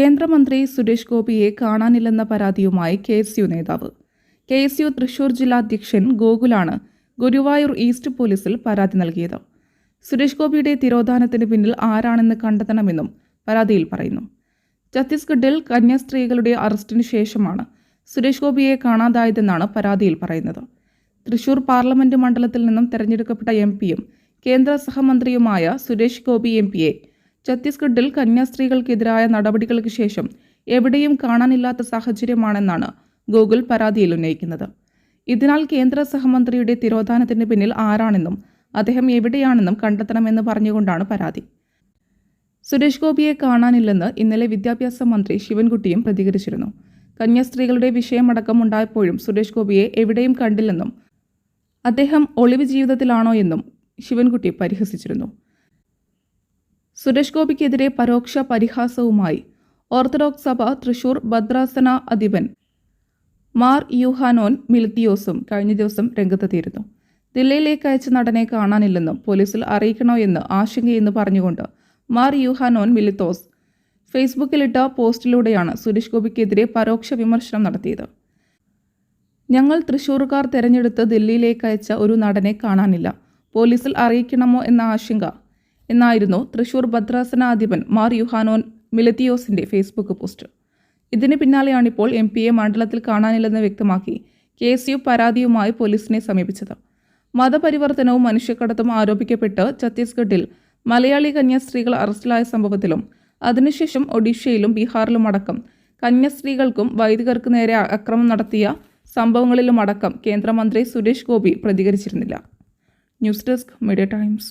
കേന്ദ്രമന്ത്രി സുരേഷ് ഗോപിയെ കാണാനില്ലെന്ന പരാതിയുമായി കെ എസ് യു നേതാവ്. കെ എസ് യു തൃശൂർ ജില്ലാ അധ്യക്ഷൻ ഗോകുലാണ് ഗുരുവായൂർ ഈസ്റ്റ് പോലീസിൽ പരാതി നൽകിയത്. സുരേഷ് ഗോപിയുടെ തിരോധാനത്തിന് പിന്നിൽ ആരാണെന്ന് കണ്ടെത്തണമെന്നും പരാതിയിൽ പറയുന്നു. ഛത്തീസ്ഗഡിൽ കന്യാസ്ത്രീകളുടെ അറസ്റ്റിന് ശേഷമാണ് സുരേഷ് ഗോപിയെ കാണാതായതെന്നാണ് പരാതിയിൽ പറയുന്നത്. തൃശൂർ പാർലമെന്റ് മണ്ഡലത്തിൽ നിന്നും തെരഞ്ഞെടുക്കപ്പെട്ട എം പിയും കേന്ദ്ര സഹമന്ത്രിയുമായ സുരേഷ് ഗോപി എം പിയെ ഛത്തീസ്ഗഡിൽ കന്യാസ്ത്രീകൾക്കെതിരായ നടപടികൾക്ക് ശേഷം എവിടെയും കാണാനില്ലാത്ത സാഹചര്യമാണെന്നാണ് ഗൂഗിൾ പരാതിയിൽ ഉന്നയിക്കുന്നത്. ഇതിനാൽ കേന്ദ്ര സഹമന്ത്രിയുടെ തിരോധാനത്തിന് പിന്നിൽ ആരാണെന്നും അദ്ദേഹം എവിടെയാണെന്നും കണ്ടെത്തണമെന്ന് പറഞ്ഞുകൊണ്ടാണ് പരാതി. സുരേഷ് ഗോപിയെ കാണാനില്ലെന്ന് ഇന്നലെ വിദ്യാഭ്യാസ മന്ത്രി ശിവൻകുട്ടിയും പ്രതികരിച്ചിരുന്നു. കന്യാസ്ത്രീകളുടെ വിഷയമടക്കം ഉണ്ടായപ്പോഴും സുരേഷ് ഗോപിയെ എവിടെയും കണ്ടില്ലെന്നും അദ്ദേഹം ഒളിവ് ജീവിതത്തിലാണോ എന്നും ശിവൻകുട്ടി പരിഹസിച്ചിരുന്നു. സുരേഷ് ഗോപിക്കെതിരെ പരോക്ഷ പരിഹാസവുമായി. ഓർത്തഡോക്സ് സഭ തൃശൂർ ഭദ്രാസന അധിപൻ മാർ യുഹാനോൻ മിൽത്തിയോസും കഴിഞ്ഞ ദിവസം രംഗത്തെത്തിയിരുന്നു. ദില്ലയിലേക്ക് അയച്ച നടനെ കാണാനില്ലെന്നും പോലീസിൽ അറിയിക്കണോ എന്ന് ആശങ്കയെന്ന് പറഞ്ഞുകൊണ്ട് മാർ യുഹാനോൻ മിലിത്തോസ് ഫേസ്ബുക്കിലിട്ട പോസ്റ്റിലൂടെയാണ് സുരേഷ് ഗോപിക്കെതിരെ പരോക്ഷ വിമർശനം നടത്തിയത്. ഞങ്ങൾ തൃശൂർക്കാർ തെരഞ്ഞെടുത്ത് ദില്ലിയിലേക്ക് അയച്ച ഒരു നടനെ കാണാനില്ല. പോലീസിൽ അറിയിക്കണമോ എന്ന ആശങ്ക എന്നായിരുന്നു തൃശൂർ ഭദ്രാസനാധിപൻ മാർ യുഹാനോൻ മിലത്തിയോസിന്റെ ഫേസ്ബുക്ക് പോസ്റ്റ്. ഇതിന് പിന്നാലെയാണിപ്പോൾ എം പിയെ മണ്ഡലത്തിൽ കാണാനില്ലെന്ന് വ്യക്തമാക്കി കെ എസ് യു പരാതിയുമായി പോലീസിനെ സമീപിച്ചത്. മതപരിവർത്തനവും മനുഷ്യക്കടത്തും ആരോപിക്കപ്പെട്ട് ഛത്തീസ്ഗഡിൽ മലയാളി കന്യാസ്ത്രീകൾ അറസ്റ്റിലായ സംഭവത്തിലും അതിനുശേഷം ഒഡീഷയിലും ബീഹാറിലും അടക്കം കന്യാസ്ത്രീകൾക്കും വൈദികർക്ക് നേരെ അക്രമം നടത്തിയ സംഭവങ്ങളിലുമടക്കം കേന്ദ്രമന്ത്രി Suresh Gopi പ്രതികരിച്ചിരുന്നില്ല. News desk media times.